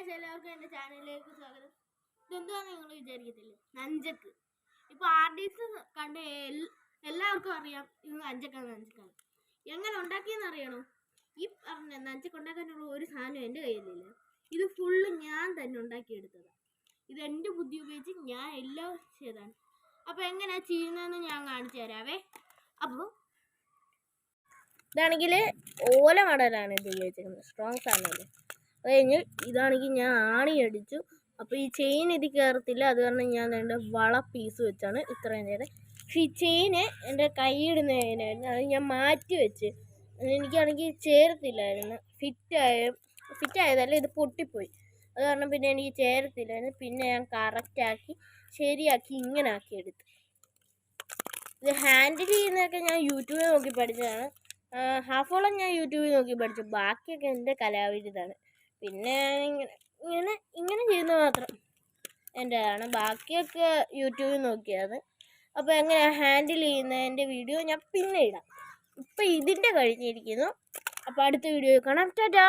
Guys എല്ലാവർക്കും എന്റെ ചാനലിലേക്ക് സ്വാഗതം. ഇതെന്താണെന്ന് നിങ്ങൾ വിചാരിക്കത്തില്ല? നഞ്ചക്ക്. ഇപ്പോൾ ആർട്ടിസ്റ്റ് കണ്ട എല്ലാവർക്കും അറിയാം ഇത് നഞ്ചക്കാണ് നഞ്ചക്കാണ്. എങ്ങനെ ഉണ്ടാക്കിയെന്ന് അറിയണോ? ഈ പറഞ്ഞ നഞ്ചക്ക് ഉണ്ടാക്കാനുള്ള ഒരു സാധനം എന്റെ കയ്യിലില്ല. ഇത് ഫുള്ള് ഞാൻ തന്നെ ഉണ്ടാക്കിയെടുത്തതാണ് ഇത് എന്റെ ബുദ്ധി ഉപയോഗിച്ച് ഞാൻ എല്ലാം ചെയ്തതാണ്. അപ്പോൾ എങ്ങനെയാണ് ചെയ്യുന്നതെന്ന് ഞാൻ കാണിച്ചു തരാവേ. അപ്പോൾ ഇതാണെങ്കിൽ ഓല മടലാണ് ഇത് ഉപയോഗിച്ചിരിക്കുന്നത് സ്ട്രോങ് സാധനമല്ലേ? കഴിഞ്ഞ് ഇതാണെങ്കിൽ ഞാൻ ആണി അടിച്ചു. അപ്പോൾ ഈ ചെയിൻ ഇത് കയറത്തില്ല അത് കാരണം ഞാൻ എന്റെ വള പീസ് വെച്ചാണ് ഇത്രയും നേരം. പക്ഷേ ഈ ചെയിന് എന്റെ കൈയിടുന്നതിനായിരുന്നു അത് ഞാൻ മാറ്റി വെച്ച്. എനിക്കാണെങ്കിൽ ചേരത്തില്ലായിരുന്നു. ഫിറ്റായ ഫിറ്റായതല്ല ഇത് പൊട്ടിപ്പോയി. അത് കാരണം പിന്നെ എനിക്ക് ചേരത്തില്ലായിരുന്നു. പിന്നെ ഞാൻ കറക്റ്റാക്കി ശരിയാക്കി ഇങ്ങനെ ആക്കി എടുത്തു. ഇത് ഹാൻഡിൽ ചെയ്യുന്നതൊക്കെ ഞാൻ യൂട്യൂബിൽ നോക്കി പഠിച്ചതാണ്. ഹാഫോളം ഞാൻ യൂട്യൂബിൽ നോക്കി പഠിച്ചു. ബാക്കിയൊക്കെ എന്റെ കലാവിരുതാണ് പിന്നെ ഇങ്ങനെ ഇങ്ങനെ ഇങ്ങനെ ചെയ്യുന്നത് മാത്രം. എന്റെതാണ് ബാക്കിയൊക്കെ യൂട്യൂബിൽ നോക്കിയത്. അപ്പോൾ എങ്ങനെ ഹാൻഡിൽ ചെയ്യുന്നതിന്റെ വീഡിയോ ഞാൻ പിന്നെ ഇടാം. ഇപ്പം ഇതിന്റെ കഴിഞ്ഞിരിക്കുന്നു. അപ്പോൾ അടുത്ത വീഡിയോ കാണാം. ടാറ്റാ!